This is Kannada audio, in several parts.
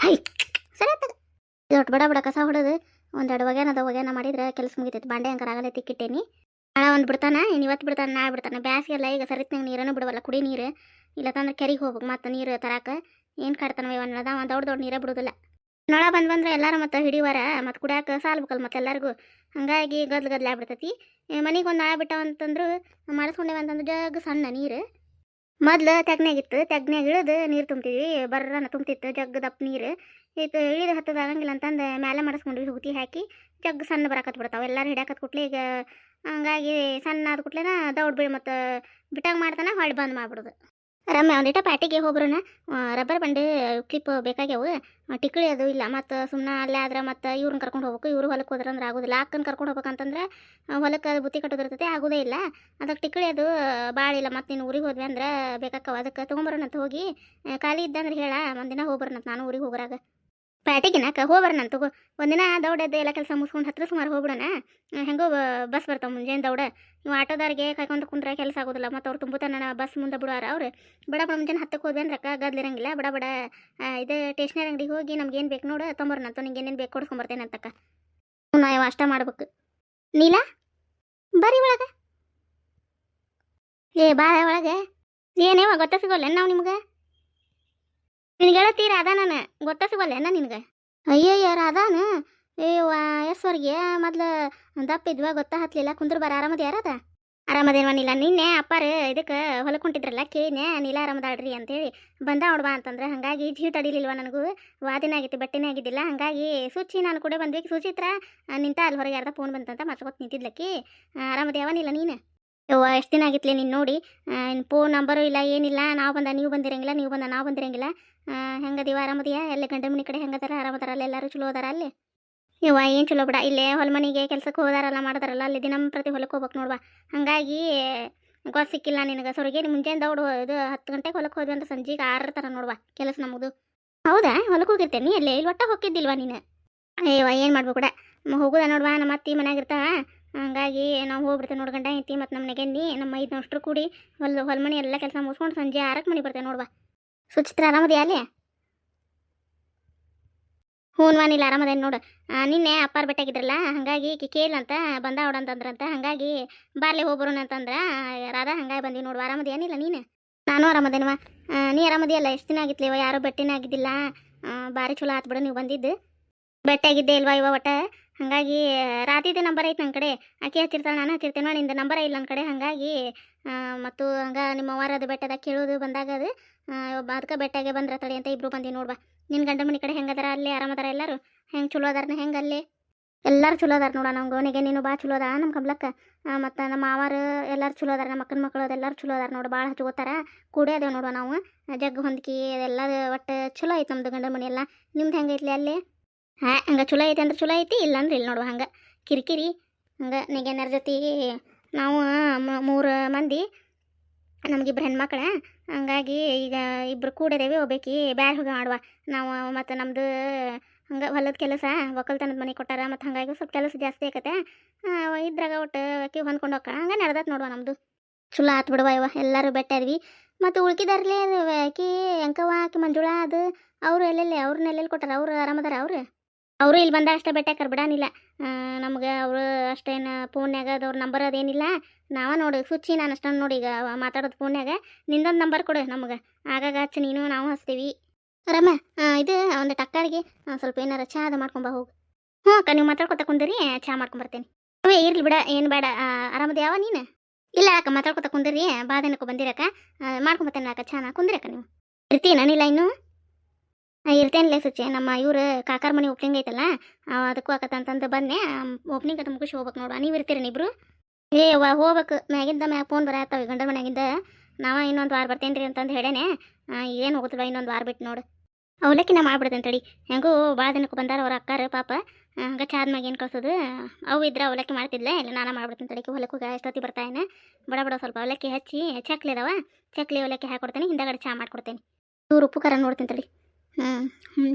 ಹೈ. ಸರಿ ದೊಡ್ಡ ಬಡ ಬಡ ಕಸ ಹೊಡೋದು ಒಂದೆರಡು ಒಗ್ಯಾನದ ಒಗ್ಯಾನ ಮಾಡಿದ್ರೆ ಕೆಲಸ ಮುಗಿತೈತಿ. ಬಾಂಡೆ ಹಂಗಾರ ಆಗಲೇ ತಿಕ್ಕಿಟ್ಟೇನಿ. ನಾಳೆ ಒಂದು ಬಿಡ್ತಾನ ಇನ್ನು ಇವತ್ತು ಬಿಡ್ತಾನೆ, ನಾಳೆ ಬಿಡ್ತಾನೆ. ಬ್ಯಾಸಿಗೆ ಎಲ್ಲ ಈಗ ಸರಿತ್ನಾಗ ನೀರನ್ನು ಬಿಡವಲ್ಲ, ಕುಡಿ ನೀರು. ಇಲ್ಲ ತಂದ್ರೆ ಕೆರಿಗೆ ಹೋಗ್ಬೇಕು, ಮತ್ತೆ ನೀರು ತರಾಕ. ಏನು ಕಾಡ್ತಾನವ ಇವನ್ ಅವ ದೊಡ್ಡ ದೊಡ್ಡ ನೀರೇ ಬಿಡೋದಿಲ್ಲ. ನೊಳ ಬಂದು ಬಂದ್ರೆ ಎಲ್ಲಾರು ಮತ್ತೆ ಹಿಡಿವಾರ, ಮತ್ತು ಕುಡಿಯಾಕ ಸಾಲ್ಬೇಕಲ್ಲ ಮತ್ತೆ ಎಲ್ಲರಿಗೂ. ಹಂಗಾಗಿ ಗದ್ಲು ಗದ್ಲು ಆಗ್ಬಿಡ್ತೈತಿ. ಮನೆಗೆ ಒಂದು ನಾಳೆ ಬಿಟ್ಟಾವ ಅಂತಂದ್ರೆ ಜಗ್ ಸಣ್ಣ ನೀರು. ಮೊದ್ಲು ತೆಗ್ನಾಗಿತ್ತು ತೆಗ್ನಾಗ ಇಳಿದು ನೀರು ತುಂಬ್ತಿದ್ವಿ, ಬರ್ರನ ತುಂಬ್ತಿತ್ತು ಜಗ್ ದಪ್ಪ ನೀರು. ಇದು ಇಳಿದು ಹತ್ತದ ಆಗಂಗಿಲ್ಲ ಅಂತಂದು ಮೇಲೆ ಮಾಡಿಸ್ಕೊಂಡ್ವಿ ಹುಗ್ತಿ ಹಾಕಿ ಜಗ್ ಸಣ್ಣ ಬರಕತ್ ಬಿಡ್ತಾವೆ. ಎಲ್ಲರೂ ಹಿಡ್ಯಾಕತ್ ಕುಟ್ಲೆ ಈಗ ಹಂಗಾಗಿ ಸಣ್ಣ ಆದ ದೌಡ್ ಬಿಡಿ ಮತ್ತು ಬಿಟ್ಟಂಗೆ ಮಾಡ್ತಾನೆ ಹೊಳ್ಳಿ ಬಂದ್ ಮಾಡ್ಬಿಡೋದು. ರಮ್ಯ ಒಂದಿಟ ಪ್ಯಾಟಿಗೆ ಹೋಗ್ರನ ರಬ್ಬರ್ ಬಂಡೆ ಕ್ಲಿಪ್ ಬೇಕಾಗ್ಯಾವು. ಟಿಕ್ಳಿ ಅದು ಇಲ್ಲ. ಮತ್ತು ಸುಮ್ಮನೆ ಅಲ್ಲೇ ಆದ್ರೆ ಮತ್ತು ಇವ್ರನ್ನ ಕರ್ಕೊಂಡು ಹೋಗ್ಬೇಕು. ಇವರು ಹೊಲಕ್ಕೆ ಹೋದ್ರೆ ಅಂದ್ರೆ ಆಗೋದಿಲ್ಲ. ಅಕ್ಕನ ಕರ್ಕೊಂಡು ಹೋಗ್ಬೇಕಂತಂದ್ರೆ ಹೊಲಕ್ಕೆ ಅದು ಬುತ್ತಿ ಕಟ್ಟೋದಿರ್ತೈತೆ ಆಗೋದೇ ಇಲ್ಲ. ಅದಕ್ಕೆ ಟಿಕ್ಳಿ ಅದು ಭಾಳ ಇಲ್ಲ. ಮತ್ತು ನೀನು ಊರಿಗೆ ಹೋದ್ವಿ ಅಂದ್ರೆ ಬೇಕಾಕವ ಅದಕ್ಕೆ ತೊಗೊಂಬರೋಣಂತ ಹೋಗಿ ಖಾಲಿ ಇದ್ದಂದ್ರೆ ಹೇಳ, ಒಂದಿನ ಹೋಗ್ಬರೋಣಂತ. ನಾನು ಊರಿಗೆ ಹೋಗ್ರಾಗ. ಪ್ಯಾಟಿಗಿನಾಕ ನಾನು ತಗೋ. ಒಂದಿನ ದೌಡದ್ದು ಎಲ್ಲ ಕೆಲಸ ಮುಗಿಸ್ಕೊಂಡು ಹತ್ತಿರ ಸುಮಾರು ಹೋಗ್ಬಿಡೋಣ. ಹೆಂಗೋ ಬಸ್ ಬರ್ತಾವೆ ಮುಂಜಾನೆ ದೌಡ. ನೀವು ಆಟೋದಾರಿಗೆ ಕಾಯ್ಕೊಂಡು ಕುಂದ್ರೆ ಕೆಲಸ ಆಗೋದಿಲ್ಲ. ಮತ್ತು ಅವ್ರು ತುಂಬುತ್ತಾನ ಬಸ್ ಮುಂದೆ ಬಿಡುವಾರ ಅವ್ರು. ಬಡ ಬಡ ಮುಂಜಾನೆ ಹತ್ತಕ್ಕೆ ಹೋದ್ವಿ ಅಂದ್ರೆ ಅಕ್ಕ ಗದ್ಲಿರಂಗಿಲ್ಲ ಬಡ ಬಡ ಇದು ಟೇಷನರಿ ಅಂಗಡಿಗೆ ಹೋಗಿ ನಮ್ಗೆ ಏನು ಬೇಕು ನೋಡು ತೊಂಬರೋಣಂತ ನಿಂಗೆ ಏನೇನು ಬೇಕು ಕೊಡ್ಸ್ಕೊಂಬರ್ತೇನೆ ಅಂತಕ್ಕ ಯಾವ ಅಷ್ಟ ಮಾಡ್ಬೇಕು. ನೀಲ? ಬರಿ ಒಳಗೆ. ಏ, ಬಾ ಒಳಗೆ. ಏನೇವ ಸಿಗೋಲ್ಲ ನಾವು ನಿಮ್ಗೆ? ನಿನಗೆ ಹೇಳತ್ತಿ ರಾಧಾ ನಾನು ಗೊತ್ತ ಸಿಗೋಲ್ಲ ನಿನಗೆ? ಅಯ್ಯಯ್ಯ, ರಾಧಾನ? ಎಸ್ ಎಸ್ವರ್ಗೆ ಮೊದ್ಲು ದಪ್ಪ ಇದ್ವ, ಗೊತ್ತಾ ಹತ್ಲಿಲ್ಲ, ಕುಂದ್ರ ಬರ ಆರಾಮದ ಯಾರದ ಆರಾಮದೇನ್ವ ನೀಲ ನಿನ್ನೆ ಅಪ್ಪಾರ ಇದಕ್ಕೆ ಹೊಲಕ್ಕೆ ಹೊಂಟಿದ್ರಲ್ಲ ಕೇನೆ ನೀಲ ಆರಾಮದಾಳ್ರಿ ಅಂತೇಳಿ. ಬಂದ ಬಾ ಅಂತಂದ್ರೆ, ಹಾಗಾಗಿ ಜೀವ ತಡಿಲಿಲ್ವ ನನಗೂ? ವಾದಿನ ಆಗಿತ್ತು ಬಟ್ಟೆನೇ ಆಗಿದ್ದಿಲ್ಲ, ಹಾಗಾಗಿ ಸೂಚಿ ನಾನು ಕೂಡ ಬಂದ್ವಿ. ಸೂಚಿತ್ರ ನಿಂತ ಅಲ್ಲಿ ಹೊರಗೆ ಯಾರ್ದ ಫೋನ್ ಬಂತಂತ ಮತ್ಕೊತ್ ನಿಂತಿದ್ಲಕ್ಕಿ. ಆರಾಮದೇವನಿಲ್ಲ ನೀನು? ಯವ್ವ, ಎಷ್ಟು ದಿನ ಆಗಿತ್ಲೆ ನೀನು ನೋಡಿ? ಫೋನ್ ನಂಬರು ಇಲ್ಲ, ಏನಿಲ್ಲ, ನಾವು ಬಂದ, ನೀವು ಬಂದಿರಂಗಿಲ್ಲ, ನೀವು ಬಂದ, ನಾವು ಬಂದಿರಂಗಿಲ್ಲ. ಹೆಂಗದೀವ ಆರಾಮದಿಯ? ಎಲ್ಲ ಗಂಡ ಮನೆ ಕಡೆ ಹೆಂಗದಾರ? ಆರಾಮದಾರ ಅಲ್ಲಿ? ಎಲ್ಲರೂ ಚಲೋ ಅದಾರ ಅಲ್ಲಿ? ಇವ ಏನು ಚಲೋ ಬಿಡ. ಇಲ್ಲೇ ಹೊಲ ಮನೆಗೆ ಕೆಲ್ಸಕ್ಕೆ ಹೋದಾರಲ್ಲ ಮಾಡ್ತಾರಲ್ಲ ಅಲ್ಲಿ ದಿನ ಪ್ರತಿ ಹೊಲಕ್ಕೆ ಹೋಗ್ಬೇಕು ನೋಡುವ. ಹಂಗಾಗಿ ಗೊತ್ತ ಸಿಕ್ಕಿಲ್ಲ ನಿನಗೆ. ಸೊರಗೇರಿ ಮುಂಜಾನೆ ದೌಡು ಇದು ಹತ್ತು ಗಂಟೆಗೆ ಹೊಲಕ್ಕೆ ಹೋದ್ವಿ ಅಂತ ಸಂಜೆಗೆ ಆರರ ಥರ ನೋಡ್ವಾ ಕೆಲಸ ನಮ್ಮದು ಹೌದಾ? ಹೊಲಕ್ಕೆ ಹೋಗಿರ್ತೇನೆ ಅಲ್ಲೇ ಇಲ್ಲಿ ಒಟ್ಟ ಹೋಗಿದ್ದಿಲ್ವಾ ನೀನು? ಅಯ್ಯವ ಏನು ಮಾಡ್ಬೇಕು ಕೂಡ ಹೋಗುದ ನೋಡ್ವಾ. ನಮ್ಮ ಅತ್ತಿ ಮನ್ಯಾಗ ಇರ್ತಾವ ಹಂಗಾಗಿ ನಾವು ಹೋಗ್ಬಿಡ್ತೇವೆ ನೋಡ್ಗಂಡ ಐತಿ ಮತ್ತು ನಮ್ಮ ನೀ ನಮ್ಮ ಐದು ಅಷ್ಟರು ಕೂಡಿ ಹೊಲ ಮನೆ ಎಲ್ಲ ಕೆಲಸ ಮುಗಿಸ್ಕೊಂಡು ಸಂಜೆ ಆರಕ್ಕೆ ಮನೆ ಬರ್ತೇವೆ ನೋಡ್ವಾ. ಸುಚಿತ್ರ ಆರಾಮದಿಯಾ ಅಲ್ಲಿ? ಹ್ಞೂ ನೀಲ್ಲ ಆರಾಮದೇನು ನೋಡು. ನಿನ್ನೆ ಅಪ್ಪಾರ ಬೆಟ್ಟಾಗಿದ್ರಲ್ಲ, ಹಾಗಾಗಿ ಕೇಳ್ ಅಂತ, ಬಂದ ಅಂತಂದ್ರಂತ, ಹಾಗಾಗಿ ಬಾರ್ಲಿ ಹೋಗ್ಬರೋಣ ಅಂತಂದ್ರ ರಾಧಾ ಹಂಗಾಗಿ ಬಂದಿ ನೋಡು ಆರಾಮದೇನಿಲ್ಲ ನೀನು? ನಾನು ಆರಾಮದೇನವ ನೀ ಆರಾಮದಿಯಲ್ಲ ಎಷ್ಟು ದಿನ ಆಗಿತ್ಲೇವ ಯಾರೋ ಬೆಟ್ಟಿನ ಆಗಿದ್ದಿಲ್ಲ ಭಾರಿ ಚಲೋ ಆತ್ ಬಿಡು, ನೀವು ಬಂದಿದ್ದು. ಬೆಟ್ಟಾಗಿದ್ದೆ ಇಲ್ವಾ ಇವ ಒಟ್ಟ? ಹಾಗಾಗಿ ರಾತಿದೆ ನಂಬರ್ ಐತೆ ನನ್ನ ಕಡೆ, ಆಕೆ ಹಚ್ಚಿರ್ತಾಳೆ, ನಾನು ಹಚ್ಚಿರ್ತೇನೆ, ನಿಂದು ನಂಬರ ಇಲ್ಲ ನನ್ನ ಕಡೆ, ಹಾಗಾಗಿ ಮತ್ತು ಹಂಗೆ ನಿಮ್ಮ ವಾರದ ಬೆಟ್ಟದಾಗ ಕೇಳೋದು, ಬಂದಾಗ ಅದು ಅದಕ್ಕೆ ಬೆಟ್ಟಾಗೆ ಬಂದ್ರ ತಡಿ ಅಂತ ಇಬ್ರು ಬಂದಿ ನೋಡ್ಬಾ ನಿನ್ನ ಗಂಡ ಮನೆ ಕಡೆ ಹೆಂಗದಾರ ಅಲ್ಲಿ ಆರಾಮದಾರ ಎಲ್ಲರೂ? ಹೆಂಗೆ ಚಲೋ ಅದಾರ ಹೆಂಗೆ ಅಲ್ಲಿ? ಎಲ್ಲರೂ ಚಲೋ ಅದಾರ ನೋಡ ನಮ್ಮ ಗೋನಿಗೆ ನೀನು ಭಾಳ ಚಲೋ ಅದ ನಮ್ಮ ಕಂಬ್ಲಕ್ಕ ಮತ್ತು ನಮ್ಮ ಮಾವಾರು ಎಲ್ಲರೂ ಚಲೋ ಅದಾರ ನಮ್ಮ ಅಕ್ಕನ ಮಕ್ಕಳು ಅದೆಲ್ಲರೂ ಚಲೋ ಅದಾರ ನೋಡು ಭಾಳ ಹಚ್ಕೋತಾರ. ಕೂಡೇ ಅದೇವು ನೋಡುವ ನಾವು ಜಗ್ ಹೊಂದ್ಕಿ ಅದೆಲ್ಲ ಒಟ್ಟು ಚಲೋ ಐತೆ ನಮ್ದು ಗಂಡ ಮನೆ ಎಲ್ಲ. ನಿಮ್ದು ಹೆಂಗೈತ್ಲಿ ಅಲ್ಲಿ? ಹಾಂ, ಹಂಗೆ ಚಲೋ ಐತೆ ಅಂದ್ರೆ ಚಲೋ ಐತಿ ಇಲ್ಲ ಅಂದ್ರೆ ಇಲ್ಲಿ ನೋಡುವ ಹಂಗೆ. ಕಿರಿಕಿರಿ, ಹಂಗೆ ನೆಗೆನರ ಜೊತೆ ನಾವು ಮೂರು ಮಂದಿ, ನಮಗಿಬ್ರು ಹೆಣ್ಮಕ್ಳ. ಹಂಗಾಗಿ ಈಗ ಇಬ್ರು ಕೂಡದೇವಿ, ಒಬ್ಬಾಕಿ ಬ್ಯಾಗ್ ಹೋಗಿ ಮಾಡುವ ನಾವು ಮತ್ತು ನಮ್ಮದು ಹಂಗೆ ಹೊಲದ ಕೆಲಸ, ಒಕ್ಕಲ್ತನದ ಮನೆ ಕೊಟ್ಟಾರ, ಮತ್ತು ಹಾಗಾಗಿ ಸ್ವಲ್ಪ ಕೆಲಸ ಜಾಸ್ತಿ ಆಕತೆ ಇದ್ರಾಗ ಒಟ್ಟು ಆಕಿ ಹೊಂದ್ಕೊಂಡು ಹೋಗ್ಕಳ ಹಂಗೆ ನಡ್ದತ್ ನೋಡುವ ನಮ್ಮದು ಚಲೋ ಆತು ಬಿಡುವ ಇವ. ಎಲ್ಲರೂ ಬೆಟ್ಟಾದ್ವಿ ಮತ್ತು ಉಳ್ಕಿದಾರ್ಲೇ ಆಕಿ ಅಂಕವ್ವ, ಆಕಿ ಮಂಜುಳಾ, ಅದು ಅವರು ಎಲ್ಲೆಲ್ಲಿ ಅವ್ರನ್ನ ಎಲ್ಲೆಲ್ಲಿ ಕೊಟ್ಟಾರ? ಅವ್ರು ಆರಾಮದಾರ ಅವ್ರು? ಅವರು ಇಲ್ಲಿ ಬಂದ ಅಷ್ಟೇ ಬೆಟ್ಟಾಕರ್ ಬಿಡಾನಿಲ್ಲ ನಮ್ಗೆ ಅವರು ಅಷ್ಟೇನು ಫೋನ್ಯಾಗ ಅದವ್ರ ನಂಬರ್ ಅದೇನಿಲ್ಲ ನಾವ ನೋಡಿ, ಸುಚ್ಚಿ ನಾನು ಅಷ್ಟೊಂದು ನೋಡಿ ಈಗ ಮಾತಾಡೋದು ಫೋನ್ಯಾಗ ನಿಂದೊಂದು ನಂಬರ್ ಕೊಡು ನಮ್ಗೆ. ಆಗಾಗ ಹಚ್ಚಿ, ನೀನು ನಾವು ಹಚ್ತೀವಿ. ರಮ ಇದು ಒಂದು ಟಕ್ಕರಿಗೆ ಸ್ವಲ್ಪ ಏನಾರ ಚಹಾ ಅದು ಮಾಡ್ಕೊಂಬ ಹೋಗು. ಹ್ಞೂ ಅಕ್ಕ, ನೀವು ಮಾತಾಡ್ಕೊತ ಕುಂದಿರಿ ಚಾ ಮಾಡ್ಕೊಂಬರ್ತೀನಿ ಅವೇ, ಇರ್ಲಿ ಬಿಡ, ಏನು ಬೇಡ ಆರಾಮದ ಯಾವ ನೀನು? ಇಲ್ಲ ಅಕ್ಕ, ಮಾತಾಡ್ಕೊತ ಕುಂದಿರಿ ಬಾದನಕ್ಕೂ ಬಂದಿರಕ್ಕ. ಮಾಡ್ಕೊಂಬರ್ತೇನೆ ಅಕ್ಕ, ಚಾನ ಕುಂದಿರಕ್ಕ ನೀವು. ಇರ್ತೀನಿ ನಾನಿಲ್ಲ ಇನ್ನು? ಇರ್ತೇನಿಲ್ಲ ಸುಚ್ಚಿ, ನಮ್ಮ ಇವ್ರು ಕಾಕಾರ ಮನೆ ಓಪ್ನಿಂಗ್ ಐತಲ್ಲ ಅದಕ್ಕೂ ಆಕತ್ತ ಅಂತಂದು ಬಂದೆ ಓಪ್ನಿಂಗ್ ಅಂತ ಮುಗಿಸಿ ಹೋಗ್ಬೇಕು ನೋಡು ನೀವು ಇರ್ತೀರಿ ಇಬ್ರು? ಏ ವಾ ಹೋಗ್ಬೇಕು, ಮ್ಯಾಗಿಂದ ಮ್ಯಾಗ ಫೋನ್ ಬರತ್ತಾವ ಗಂಡನ ಮನ್ಯಾಗಿಂದ, ನಾವ ಇನ್ನೊಂದು ವಾರ ಬರ್ತೇನೆ ರೀ ಅಂತಂದು ಹೇಳೇನೆ ಏನು ಹೋಗುತ್ತಲ್ಲ ಇನ್ನೊಂದು ವಾರ ಬಿಟ್ಟು ನೋಡು. ಅವಲಕ್ಕಿ ನಾ ಮಾಡ್ಬಿಡ್ತೇನೆ ತಡಿ, ಹೆಂಗೂ ಭಾಳ ದಿನಕ್ಕೆ ಬಂದಾರ ಅವ್ರ ಅಕ್ಕಾರ ಪಾಪ ಹಂಗೆ ಚಾದ ಮ್ಯಾಗ ಏನು ಕಳ್ಸೋದು, ಅವು ಇದ್ರೆ ಅವಲಕ್ಕಿ ಮಾಡ್ತಿದ್ಲೆ, ಇಲ್ಲ ನಾನು ಮಾಡ್ಬಿಡ್ತೀನಿ ತಡಿಕೆ ಹೊಲಕ್ಕೂ ಎಷ್ಟೊತ್ತಿ ಬರ್ತಾಯಿನ ಬಡ ಬಡ ಸ್ವಲ್ಪ ಅವಲಕ್ಕಿ ಹಚ್ಚಿ, ಚಕ್ಲಿ ಅದಾವ, ಚಕ್ಲಿ ಅವಲಕ್ಕಿ ಹಾಕೊಡ್ತೇನೆ, ಹಿಂದಗಡೆ ಚಾ ಮಾಡ್ಕೊಡ್ತೇನೆ. ಇವ್ರು ಉಪ್ಪು ಖಾರ ನೋಡ್ತೀನಿ ತಡಿ. ಹ್ಞೂ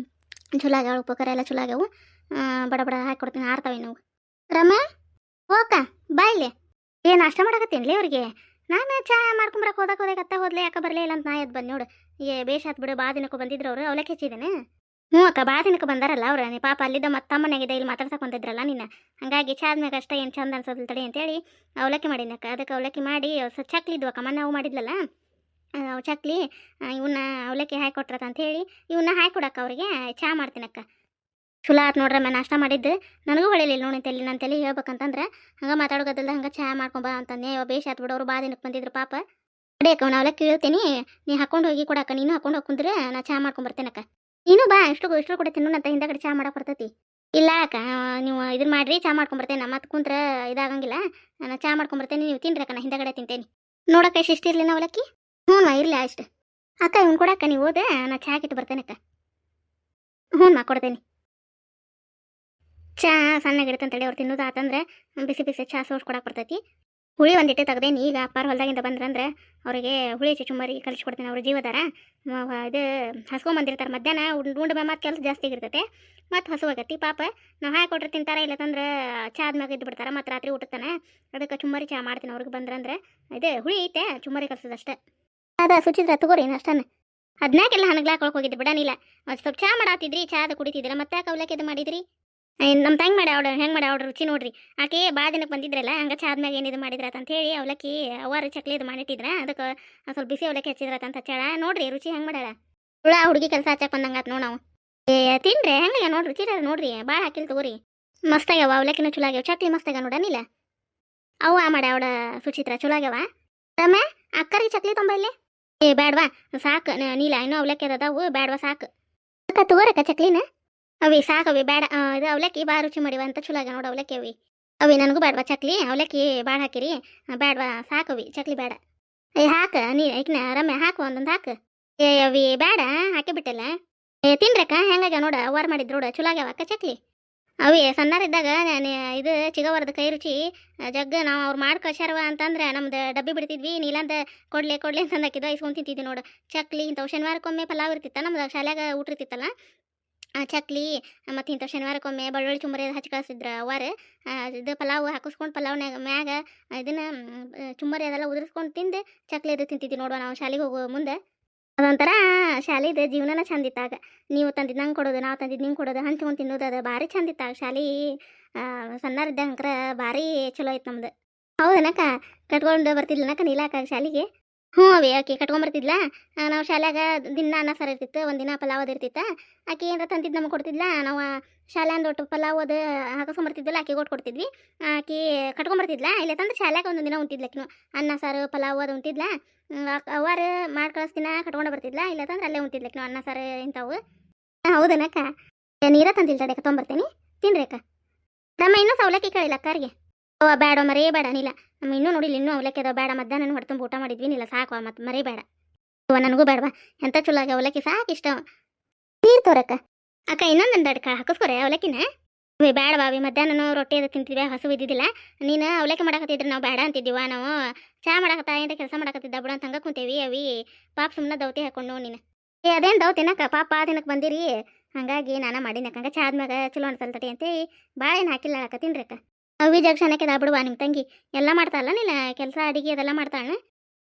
ಚಲೋ ಆಗ್ಯಾವ ಉಪಕಾರ ಎಲ್ಲ ಚಲೋ ಆಗ್ಯಾವು ಬಡ ಬಡ ಕೊಡ್ತೀನಿ, ಆರ್ತಾವೆ ನಾವು ರಮ ಓಕ ಬಾಯಲ್ಲಿ ಏನು ನಾಷ್ಟ ಮಾಡಕತ್ತೇನ್ಲಿ ಅವ್ರಿಗೆ? ನಾನು ಚಾ ಮಾಡ್ಕೊಂಬರಕ್ಕೆ ಹೋದಾಗ ಹೋದಾಗ ಅತ್ತ ಹೋದ್ಲೆ, ಯಾಕೆ ಬರಲೇ ಇಲ್ಲ ಅಂತ ನಾ ಎದ್ದು ಬಂದು ನೋಡು. ಏ, ಬೇಷ್ ಆತ್ ಬಿಡು, ಬಾ ದಿನಕ್ಕೂ ಬಂದಿದ್ರು ಅವರು, ಅವಲಕ್ಕಿ ಹೆಚ್ಚಿದ್ದೇನೆ ಹ್ಞೂ ಅಕ್ಕ ಭಾಳ ದಿನಕ್ಕೆ ಬಂದಾರಲ್ಲ ಅವ್ರು. ನೀ ಪಾಪ ಅಲ್ಲಿದ್ದ ಮತ್ತೆ ಇದೆ ಇಲ್ಲಿ ಮಾತಾಡ್ಸಕ್ಕೆ ಬಂದಿದ್ರಲ್ಲ ನಿನ್ನ ಹಾಗಾಗಿ ಚಾದ್ಮ್ಯಾಗ ಅಷ್ಟೇ, ಏನು ಚಂದ ಅನ್ಸೋದಿಲ್ಲ ತಡಿ ಅಂತೇಳಿ ಅವಲಕ್ಕಿ ಮಾಡಿದ್ನಕ್ಕ ಅದಕ್ಕೆ ಅವಲಕ್ಕಿ ಮಾಡಿ ಸ ಚಕ್ಲಿ ನಾವು ಅಕ್ಕ, ಮೊನ್ನೆ ಅವು ಮಾಡಿದ್ಲಲ್ಲ. ಚಕ್ಲಿ ಇವನ್ನ ಅವಲಕ್ಕಿ ಹಾಕಿ ಅಂತ ಹೇಳಿ ಇವನ್ನ ಹಾಕಿ ಕೊಡಕ್ಕ ಅವ್ರಿಗೆ, ಚಾ ಮಾಡ್ತೀನಕ್ಕ. ಚಲೋ ಆತ್ ನೋಡ್ರಮ್ಮ ನಾಷ್ಟ ಮಾಡಿದ್ದು. ನನಗೂ ಹೊಳಿಲಿಲ್ಲ ನೋಡಿ ತಲೆ ನನ್ನ ತಲೆ ಹೇಳ್ಬೇಕಂತಂದ್ರೆ, ಹಂಗೆ ಮಾತಾಡೋದಲ್ಲ ಹಂಗೆ ಚಾ ಮಾಡ್ಕೊಂಬ ಅಂತಂದೆ. ಬೇಷ್ ಆತ್ ಬಿಡೋರು ಬಾ ದಿನಕ್ಕೆ ಬಂದಿದ್ರು ಪಾಪ. ಅಡೇ ಅಕ್ಕ ಅವಲಕ್ಕಿ ಹೇಳ್ತೀನಿ, ನೀ ಹಾಕೊಂಡು ಹೋಗಿ ಕೊಡಕ್ಕ, ನೀನು ಹಾಕೊಂಡು ಹೋಗಿ ಕುಂದ್ರೆ ನಾ ಚಾ ಮಾಡ್ಕೊಂಡ್ ಬರ್ತೇನಕ್ಕ. ನೀನು ಬಾ, ಇಷ್ಟು ಇಷ್ಟು ಕೂಡ ತಿನ್ನು ಅಂತ ಹಿಂದಗಡೆ ಚಾ ಮಾಡಕ್ಕೆ ಬರ್ತೈತಿ. ಇಲ್ಲ ಅಕ್ಕ ನೀವು ಇದನ್ನ ಮಾಡ್ರಿ, ಚಾ ಮಾಡ್ಕೊಂಬರ್ತೇನೆ ಮತ್ತೆ ಕುಂತ್ರ ಇದಾಗಂಗಿಲ್ಲ ನಾನು ಚಾ ಮಾಡ್ಕೊಂಬರ್ತೇನೆ ನೀವು ತಿನ್ರಿ ಅಕ್ಕ, ನಾ ಹಿಂದಗಡೆ ತಿಂತೇನೆ. ನೋಡಕ್ಕೆ ನಾ ಅವಲಕ್ಕಿ? ಹ್ಞೂ ಮಾ ಇರ್ಲಿ ಅಷ್ಟು ಅಕ್ಕ, ಇವ್ನು ಕೊಡಕ್ಕ ನೀವು ಹೋದೆ, ನಾ ಚಾ ಕಿಟ್ಟು ಬರ್ತೇನೆ ಅಕ್ಕ. ಹ್ಞೂ ಮಾ ಕೊಡ್ತೇನೆ. ಚಾ ಸಣ್ಣಗಿರ್ತಂತೇಳಿ ಅವ್ರು ತಿನ್ನೋದು ಆತಂದ್ರೆ ಬಿಸಿ ಬಿಸಿ ಚಾ ಸೋಸ್ ಕೊಡಕ್ಕೆ ಬರ್ತೈತಿ. ಹುಳಿ ಒಂದಿಟ್ಟು ತೆಗ್ದೇನಿ, ಈಗ ಅಪ್ಪಾರ ಹೊಲ್ದಾಗಿಂದ ಬಂದ್ರಂದ್ರೆ ಅವರಿಗೆ ಹುಳಿ ಚುಚ್ಚುಮರಿ ಕಲಿಸ್ಕೊಡ್ತೀನಿ ಅವ್ರ ಜೀವದಾರ. ಇದು ಹಸ್ಕೊಂಬಂದಿರ್ತಾರೆ ಮಧ್ಯಾಹ್ನ, ಉಂಡು ಉಂಡು ಮತ್ತೆ ಕೆಲಸ ಜಾಸ್ತಿ ಆಗಿರ್ತೈತೆ. ಮತ್ತು ಹಸುವಾಗತ್ತಿ ಪಾಪ ನಾವು ಹಾಕಿ ಕೊಟ್ರೆ ತಿಂತಾರೆ, ಇಲ್ಲತಂದ್ರೆ ಚಾ ಆದ್ಮ್ಯಾಗ ಇದ್ದು ಬಿಡ್ತಾರೆ, ಮತ್ತು ರಾತ್ರಿ ಊಟತನ ಅದಕ್ಕೆ ಚುಮ್ಮರಿ ಚಾ ಮಾಡ್ತೀನಿ ಅವ್ರಿಗೆ ಬಂದ್ರಂದ್ರೆ. ಇದು ಹುಳಿ ಐತೆ, ಚುಮ್ಮರಿ ಕಲ್ಸೋದಷ್ಟೇ ಅದ ಸುಚಿತ್ರ ತಗೋರಿ ಅಷ್ಟನ್ನ. ಅದನ್ನಾಕೆಲ್ಲ ಹಣಗ್ಲಾಕೊಳಕ್ ಹೋಗಿದ್ದೆ ಬಿಡನಿಲ್ಲ ಒಂದು ಸ್ವಲ್ಪ ಚಾ ಮಾಡಾತಿದ್ರಿ ಚಾ ಅದು ಕುಡಿತಿದ್ರ, ಮತ್ತೆ ಅವಲಕ್ಕಿ ಇದು ಮಾಡಿದ್ರಿ? ನಮ್ಮ ತಂಗ್ ಮಾಡಿ ಆರ್ಡರ್, ಹೆಂಗೆ ಮಾಡಿ ಆರ್ಡರ್ ರುಚಿ ನೋಡ್ರಿ. ಆಕೆ ಭಾಳ ದಿನಕ್ಕೆ ಬಂದಿದ್ರಲ್ಲ, ಹಂಗೆ ಚಾದ್ಮ್ಯಾಗ ಏನಿದು ಮಾಡಿದ್ರ ಅಂತ ಹೇಳಿ ಅವಲಕ್ಕಿ ಅವರು ಚಕ್ಲಿ ಇದು ಮಾಡಿಟ್ಟಿದ್ರ. ಅದಕ್ಕೆ ಸ್ವಲ್ಪ ಬಿಸಿ ಅವಲಕ್ಕಿ ಹಚ್ಚಿದ್ರತ ಅಂತ ಹಚ್ಚಾಳ. ನೋಡ್ರಿ ರುಚಿ ಹೆಂಗೆ ಮಾಡ್ಯಾಳ. ಹುಳ, ಹುಡುಗಿ ಕೆಲಸ ಹಚ್ಚಕ್ ಬಂದಂಗೆ ಆತು ನೋಡ್ ಏ, ತಿನ್ರಿ ಹೆಂಗೆ ನೋಡ್ರಿ ರುಚಿ ನೋಡ್ರಿ ಭಾಳ ಹಾಕಿಲ್ ತಗೋರಿ. ಮಸ್ತ್ ಆಗ್ಯಾವ ಅವಲಕ್ಕಿನೂ ಚಲೋ ಆಗ್ಯಾವ. ಚಕ್ಲಿ ಮಸ್ತಾಗ ನೋಡನಿಲ್ಲ ಅವ ಮಾಡಿ ಅವಡ ಸುಚಿತ್ರ, ಚಲೋ ಆಗ್ಯಾವ. ರಮ್ಯ ಅಕ್ಕರಿಗೆ ಚಕ್ಲಿ ತೊಂಬ ಇಲ್ಲಿ? ಏ, ಬ್ಯಾಡ್ವಾ, ಸಾಕು. ನೀಲ, ಇನ್ನೂ ಅವಲಕ್ಕಿ ಅದಾವು. ಬ್ಯಾಡ್ವಾ, ಸಾಕು. ಅಕ್ಕ ತಗೋರಕ್ಕ ಚಕ್ಲಿನ? ಅವಿ ಸಾಕವಿ ಬೇಡ ಇದು ಅವಲಕ್ಕಿ ಬಾ, ರುಚಿ ಮಾಡಿವ ಅಂತ ಚಲೋ ಆಗ್ಯಾವ ನೋಡು ಅವಲಕ್ಕಿ ಅವಿ. ಅವಿ, ನನಗೂ ಬೇಡವಾ ಚಕ್ಲಿ. ಅವಲಕ್ಕಿ ಭಾಳ ಹಾಕಿರಿ. ಬೇಡವಾ ಸಾಕವಿ ಚಕ್ಲಿ ಬೇಡ ಏ, ಹಾಕ, ನೀ ಐಕ್ನ ರಮ್ಯ, ಹಾಕು, ಒಂದೊಂದು ಹಾಕು. ಏ, ಅವಿ ಬೇಡ ಹಾಕಿ ಬಿಟ್ಟಲ್ಲ. ಏ, ತಿನ್ರಕ್ಕ ಹೆಂಗಾಗ್ಯಾವ ನೋಡ ವಾರ ಮಾಡಿದ್ರು ನೋಡ, ಚಲೋ ಆಗ್ಯಾವ ಅಕ್ಕ ಚಕ್ಲಿ? ಅವಿ ಸಣ್ಣರಿದ್ದಾಗ ನಾನು, ಇದು ಚಿಗವರದ ಕೈ ರುಚಿ ಜಗ್ಗ ನಾವು ಅವ್ರು ಮಾಡಿ ಕಳ್ಸ್ಯಾರವ ಅಂತಂದ್ರೆ ನಮ್ದು ಡಬ್ಬಿ ಬಿಡ್ತಿದ್ವಿ, ನೀಲಂದ ಕೊಡ್ಲೆ ಕೊಡ್ಲೆ ಅಂತ ಹಾಕಿದ್ವು, ಇಸ್ಕೊಂಡ್ ತಿಂತಿದ್ವಿ ನೋಡು. ಚಕ್ಲಿ, ಇಂಥವು ಶನಿವಾರಕ್ಕೊಮ್ಮೆ ಪಲಾವ್ ಇರ್ತಿತ್ತ ನಮ್ದು ಶಾಲ್ಯಾಗ ಊಟ ಇರ್ತಿತ್ತಲ್ಲ ಚಕ್ಲಿ, ಮತ್ತು ಇಂಥವು ಶನಿವಾರಕ್ಕೊಮ್ಮೆ ಬೆಳ್ಳುಳ್ಳಿ ಚುಮರಿ ಹಚ್ಚಿ ಕಳಿಸಿದ್ರ ಅವಾರ ಇದು ಪಲಾವ್ ಹಾಕಿಸ್ಕೊಂಡು ಪಲಾವ್ನ್ಯಾಗ ಮ್ಯಾಗ, ಇದನ್ನು ಚುಮ್ಮರಿ ಅದೆಲ್ಲ ಉದುರಿಸ್ಕೊಂಡು ತಿಂದು ಚಕ್ಲಿ ಅದು ತಿಂತಿದ್ವಿ ನೋಡುವ ನಾವು ಶಾಲೆಗೆ ಹೋಗೋ ಮುಂದೆ. ಅದೊಂಥರ ಶಾಲಿದ ಜೀವನನ ಚಂದಿತ್ತಾಗ ನೀವು ತಂದಿದ್ದು ನಂಗೆ ಕೊಡೋದು, ನಾವು ತಂದಿದ್ದು ನಿಂಗೆ ಕೊಡೋದು ಹಂಚ್ಕೊಂಡು ತಿನ್ನೋದು ಅದು ಭಾರಿ ಚಂದ ಇತ್ತಾಗ ಶಾಲಿ. ಸಣ್ಣರಿದ್ದಂಕ್ರ ಭಾರಿ ಚಲೋ ಐತೆ ನಮ್ದು. ಹೌದನಕ್ಕ ಕಟ್ಕೊಂಡು ಬರ್ತಿದ್ಲನಕ್ಕ ನೀಲಾಕ ಶಾಲಿಗೆ. ಹ್ಞೂ ಅವೇ ಆಕೆ ಕಟ್ಕೊಂಬರ್ತಿದ್ಲ ನಾವು ಶಾಲ್ಯಾಗ ದಿನ ಅನ್ನ ಸರ್ ಇರ್ತಿತ್ತು ಒಂದಿನ ಪಲಾವ್ ಅದು ಇರ್ತಿತ್ತು. ಆಕೆ ಏನಾರ ತಂದಿದ್ದು ನಮಗೆ ಕೊಡ್ತಿದ್ಲ. ನಾವು ಶಾಲ್ಯಾಂದ ಒಟ್ಟು ಪಲಾವ್ ಅದು ಹಾಕಸ್ಕೊಂಬರ್ತಿದ್ವಲ್ಲ ಆಕೆ ಕೊಟ್ಟು ಕೊಡ್ತಿದ್ವಿ. ಆಕೆ ಕಟ್ಕೊಂಬರ್ತಿದ್ಲ ಇಲ್ಲ ತಂದ್ರೆ ಶಾಲ್ಯಾಗ ಒಂದೊಂದು ದಿನ ಉಂಟಿದ್ಲ ಆಕಿನು. ಅನ್ನ ಸಾರು, ಪಲಾವ್ ಅದು ಉಂಟಿದ್ಲ ಅವಾರ ಮಾಡಿ ಕಳಿಸ್ತಿನ ಕಟ್ಕೊಂಡು ಬರ್ತಿದ್ಲ? ಇಲ್ಲ ತಂದ್ರೆ ಅಲ್ಲೇ ಉಂಟಿದ್ಲಕ್ ನಾವು ಅನ್ನ, ಸಾರು ಇಂಥವು. ಹೌದನಕ್ಕ ನೀರ ತಂದಿಲ್ಲ ತಡೆಕ ತೊಗೊಂಬರ್ತೀನಿ ತಿನ್ರಿ ಅಕ್ಕ. ನಮ್ಮ ಇನ್ನೂ ಸವಲಕ್ಕಿ ಕೇಳಿಲ್ಲ ಅಕ್ಕಾರಿಗೆ. ಓ ಬೇಡ ಮರೇ ಬೇಡ ನಿಲ್ಲ ನಮ್ಮ ಇನ್ನೂ ನೋಡಿಲ್ಲ, ಇನ್ನೂ ಅವಲಕ್ಕಿ ಅದಾವ. ಬೇಡ ಮಧ್ಯಾಹ್ನ ಹೊಡ್ತುಂಬ ಊಟ ಮಾಡಿದ್ವಿ ನಿಲ್ಲ ಸಾಕು ಮತ್ತೆ ಮರೇ ಬೇಡ ಓ, ನನಗೂ ಬೇಡವಾ ಎಂತ ಚಲೋ ಆಗಿ ಅವಲಕ್ಕಿ, ಸಾಕು ಇಷ್ಟ. ನೀರು ತೋರಕ್ಕ ಅಕ್ಕ. ಇನ್ನೊಂದು ಅಡ್ಕ ಹಾಕಿಸ್ಕೊರೆ ಅವಲಕ್ಕಿನ. ಅವಿ ಬೇಡ ಬಾವಿ ಮಧ್ಯಾಹ್ನ ರೊಟ್ಟಿ ಅದು ತಿಂತಿದ್ವಿ, ಹಸು ಇದ್ದಿದ್ದಿಲ್ಲ ನೀನು ಅವಲಕ್ಕಿ ಮಾಡಕತ್ತಿದ್ರೆ, ನಾವು ಬೇಡ ಅಂತಿದ್ದೀವ, ನಾವು ಚಾ ಮಾಡಕತ್ತ, ಏನ್ರ ಕೆಲಸ ಮಾಡಕತ್ತಿದ್ದ, ಬಿಡ ಅಂತ ಕುಂತೇವಿ, ಅವಿ ಪಾಪ ಸುಮ್ಮನೆ ದೌತಿ ಹಾಕೊಂಡು ನೀನು. ಏ, ಅದೇನು ದೌತಿನಕ್ಕ ಪಾಪ ದಿನಕ್ಕೆ ಬಂದಿರಿ. ಹಂಗಾಗಿ ನಾನು ಮಾಡಿನ ಹಂಗ, ಚಾ ಆದ್ಮ್ಯಾಗ ಚಲೋ ಅನ್ಸಲ್ತಟಿ ಅಂತೇಳಿ ಭಾಳ ಏನು ಹಾಕಿಲ್ಲ ಅಕ್ಕ ರೀ ಅಕ್ಕ ಅವಿ ದಾ ಬಿಡುವ ನಿಮ್ಮ ತಂಗಿ. ಎಲ್ಲ ಮಾಡ್ತಾಳಲ್ಲ ನೀನು, ಕೆಲಸ, ಅಡಿಗೆ ಅದೆಲ್ಲ ಮಾಡ್ತಾಳ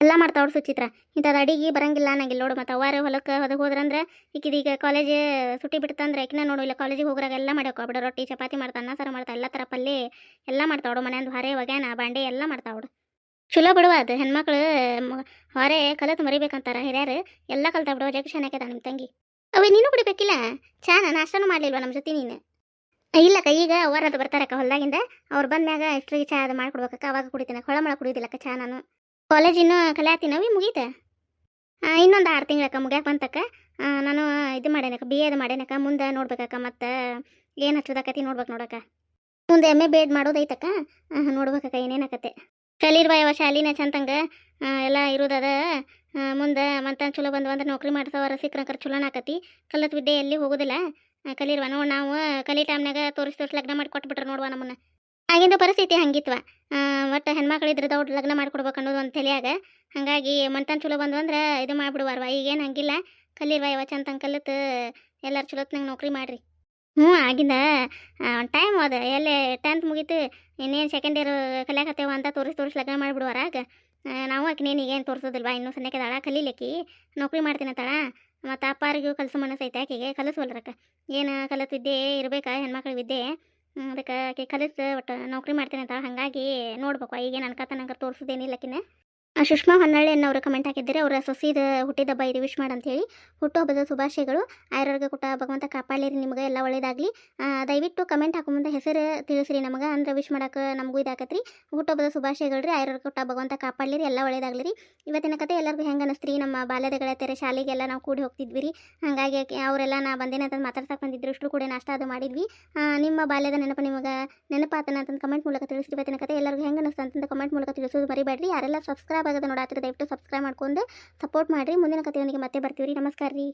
ಎಲ್ಲ ಮಾಡ್ತಾವ್ರು ಸುಚಿತ್ರ. ಇಂಥದ್ದು ಅಡಿಗೆ ಬರಂಗಿಲ್ಲ ಅನ್ನಂಗಿಲ್ಲ ನೋಡು ಮತ್ತು ಅವಾರ ಹೊಲಕ್ಕೆ ಹೊದಗೆ ಹೋದ್ರಂದ್ರೆ ಈಕಿದೀಗ ಕಾಲೇಜ್ ಸುಟ್ಟಿ ಬಿಡ್ತಂದ್ರೆ ಆಕಿನ ನೋಡು ಇಲ್ಲ ಕಾಲೇಜಿಗೆ ಹೋಗ್ರಾಗ ಎಲ್ಲ ಮಾಡ್ಯಾಕ ಬಿಡ ರೊಟ್ಟಿ, ಚಪಾತಿ ಮಾಡ್ತಾ ಅನ್ನ ಸಾರು ಮಾಡ್ತಾ ಎಲ್ಲ ಥರ ಪಲ್ಲಿ ಎಲ್ಲ ಮಾಡ್ತಾವಡು ಮನೆಯಂದು ಹೊರೆ ಒಗ್ಯಾನ, ಬಾಂಡೆ ಎಲ್ಲ ಮಾಡ್ತಾವಡು ಚಲೋ ಬಿಡುವ ಅದು. ಹೆಣ್ಮಕ್ಳು ಹೊರೆ ಕಲಿತು ಮರಿಬೇಕಂತಾರ ಹಿರಿಯರು. ಎಲ್ಲ ಕಲ್ತಾ ಬಿಡುವ ಜಕ್ಷನ್ ಹಾಕದ ನಿಮ್ಮ ತಂಗಿ. ಅವ ನೀನು ಕುಡಿಬೇಕಿಲ್ಲ? ಚಾನ, ನಾಷ್ಟನೂ ಮಾಡಲಿಲ್ವ ನಮ್ಮ ಜೊತೆ ನೀನು? ಇಲ್ಲಕ್ಕ, ಈಗ ಅವರದು ಬರ್ತಾರಕ್ಕ ಹೊಲ್ದಾಗಿಂದ. ಅವ್ರು ಬಂದಾಗ ಇಷ್ಟ್ರಿಗೆ ಚಾ ಅದು ಮಾಡ್ಕೊಡ್ಬೇಕಕ್ಕ. ಅವಾಗ ಕುಡಿತೀನಿ. ಹೊಳಮಳ ಕುಡಿಯೋದಿಲ್ಲಕ್ಕ ಚಾ ನಾನು ಕಾಲೇಜ್ ಇನ್ನೂ ಕಲಿಯಾತೀನವಿ ಮುಗೀತ? ಇನ್ನೊಂದು ಆರು ತಿಂಗಳಕ್ಕ ಮುಗ್ಯಾಕ ಬಂತಕ್ಕ? ನಾನು ಇದು ಮಾಡೇನಕ್ಕ ಬಿ ಎದು ಮಾಡೇನಕ್ಕ ಮುಂದೆ ನೋಡ್ಬೇಕಕ್ಕ ಮತ್ತು ಏನು ಹಚ್ಚೋದಕ್ಕತಿ ನೋಡ್ಬೇಕು ನೋಡಕ್ಕ. ಮುಂದೆ ಎಂ ಎ ಬಿ ಎಡ್ ಮಾಡೋದೈತಕ್ಕ ನೋಡ್ಬೇಕಕ್ಕ ಏನೇನಕತ್ತೆ ಯಾವ ಶಾಲಿನ ಚಂತಂಗ ಎಲ್ಲ ಇರೋದದ ಮುಂದೆ ಮಂತ ಚಲೋ ಬಂದು ಅಂದ್ರೆ ನೌಕರಿ ಮಾಡ್ತಾವ ರಸಿಕ್ರಂಕರ್ ಚಲೋನ ಆಕತಿ. ಕಲತ್ ವಿದ್ಯೆ ಎಲ್ಲಿ ಹೋಗೋದಿಲ್ಲ. ಕಲೀರ್ವ ನೋಡಿ ನಾವು, ಕಲಿ ಟೈಮ್ನಾಗ ತೋರಿಸಿ ತೋರಿಸಿ ಲಗ್ನ ಮಾಡಿ ಕೊಟ್ಬಿಟ್ರೆ ನೋಡುವ ನಮ್ಮನ್ನ. ಆಗಿಂದ ಪರಿಸ್ಥಿತಿ ಹಂಗಿತ್ವ. ಒಟ್ಟು ಹೆಣ್ಮಕ್ಳು ಇದ್ರೆ ದೌಡ್ ಲಗ್ನ ಮಾಡ್ಕೊಡ್ಬೇಕು ಅನ್ನೋದು ಒಂದು ತಲೆಯಾಗ. ಹಾಗಾಗಿ ಮಂತನ್ ಚಲೋ ಬಂದು ಅಂದ್ರೆ ಇದು ಮಾಡ್ಬಿಡುವಾರ್ವ ಈಗೇನು ಹಂಗಿಲ್ಲ. ಕಲೀರ್ವ ಯಾವ ಚಂದ ಕಲಿತು. ಎಲ್ಲರೂ ನಂಗೆ ನೌಕರಿ ಮಾಡ್ರಿ. ಹ್ಞೂ ಆಗಿಂದ ಟೈಮ್ ಅದ. ಎಲ್ಲೇ ಟೆಂತ್ ಮುಗೀತು. ಇನ್ನೇನು ಸೆಕೆಂಡ್ ಇಯರ್ ಕಲಿಯಾಕತ್ತೇವ ಅಂತ ತೋರಿಸಿ ತೋರಿಸಿ ಲಗ್ನ ಮಾಡಿಬಿಡುವಾರಾಗ ನಾವು ಆಕಿನೇನು ಈಗೇನು ತೋರಿಸೋದಿಲ್ವಾ? ಇನ್ನೂ ಸಣ್ಣಕ್ಕೆದಾಳ ಕಲೀಲಿಕ್ಕಿ. ನೌಕರಿ ಮಾಡ್ತೀನಿ ಅಂತಾಳ. ಮತ್ತು ಅಪ್ಪಾರಿಗೂ ಕಲಿಸೋ ಮನಸ್ಸು ಐತೆ ಆಕೆಗೆ. ಕಲಿಸ್ವಲ್ರಕ್ಕ. ಏನು ಕಲಿತಿದ್ದೆ ಇರಬೇಕಾ? ಹೆಣ್ಮಕ್ಳ ವಿದ್ಯೆ? ಅದಕ್ಕೆ ಆಕೆ ಕಲಿಸ್ ಒಟ್ಟು ನೌಕರಿ ಮಾಡ್ತೇನೆ ಅಂತ. ಹಾಗಾಗಿ ನೋಡ್ಬೇಕು ಈಗೇನು ಅನ್ಕತ್ತ ನಂಗೆ ಆ ಸುಷ್ಮಾ ಹೊನ್ನಳ್ಳಿ ಅನ್ನೋರು ಕಮೆಂಟ್ ಹಾಕಿದ್ದಾರೆ. ಅವರ ಸೊಸೀದ ಹುಟ್ಟಿದಬ್ಬ ಇದು ವಿಶ್ ಮಾಡಂತೇಳಿ ಹುಟ್ಟುಹಬ್ಬದ ಶುಭಾಶಯಗಳು. ಆಯುರ್ವೇದ ಕೊಟ್ಟ ಭಗವಂತ ಕಾಪಾಡಲಿರಿ ನಿಮಗೆ, ಎಲ್ಲ ಒಳ್ಳೇದಾಗಲಿ. ದಯವಿಟ್ಟು ಕಮೆಂಟ್ ಹಾಕೋ ಮುಂದೆ ಹೆಸರು ತಿಳಿಸ್ರಿ ನಮಗೆ. ಅಂದ್ರೆ ವಿಶ್ ಮಾಡಕ್ಕೆ ನಮಗೂ ಇದಾಕತ್ರಿ. ಹುಟ್ಟುಹಬ್ಬದ ಶುಭಾಶಯಗಳು ರೀ ಆಯುರ್ವೇದ ಕೊಟ್ಟ ಭಗವಂತ ಕಾಪಾಡಲಿರಿ. ಎಲ್ಲ ಒಳ್ಳೇದಾಗಲಿ ರೀ ಇವತ್ತಿನ ಕತೆ ಎಲ್ಲರಿಗೂ ಹೆಂಗೆ ಅನಿಸ್ತ್ರಿ? ನಮ್ಮ ಬಾಲ್ಯದ ಗೆಳತಿಯರ ಶಾಲೆಗೆಲ್ಲ ನಾವು ಕೂಡಿ ಹೋಗ್ತಿದ್ವಿ ರೀ ಹಾಗಾಗಿ ಅವರೆಲ್ಲ ನಾ ಅಂತ ಮಾತಾಡ್ಸಕ್ಕೆ ಬಂದಿದ್ರು ಇಷ್ಟು ಕೂಡ ನಾಷ್ಟ ಅದು ಮಾಡಿದ್ವಿ. ನಿಮ್ಮ ಬಾಲ್ಯದ ನೆನಪು ನಿಮಗೆ ನೆನಪಾತನ ಅಂತ ಕಮೆಂಟ್ ಮೂಲಕ ತಿಳಿಸ್ರಿ. ಇವತ್ತಿನ ಕತೆ ಎಲ್ಲರಿಗೂ ಹೆಂಗೆ ಅನಿಸ್ತು ಅಂತ ಕಮೆಂಟ್ ಮೂಲಕ ತಿಳಿಸೋದು ಮರಿಬೇಡ್ರಿ. ಯಾರೆಲ್ಲ ಸಬ್ಸ್ಕ್ರೈಬ್ ಆಗೋದು ನೋಡಾತಿರ ದಯವಿಟ್ಟು ಸಬ್ಸ್ಕ್ರೈಬ್ ಮಾಡ್ಕೊಂಡು ಸಪೋರ್ಟ್ ಮಾಡಿರಿ. ಮುಂದಿನ ಕಥೆಯೊಂದಿಗೆ ಮತ್ತೆ ಬರ್ತೀವಿ ರೀ ನಮಸ್ಕಾರ ರೀ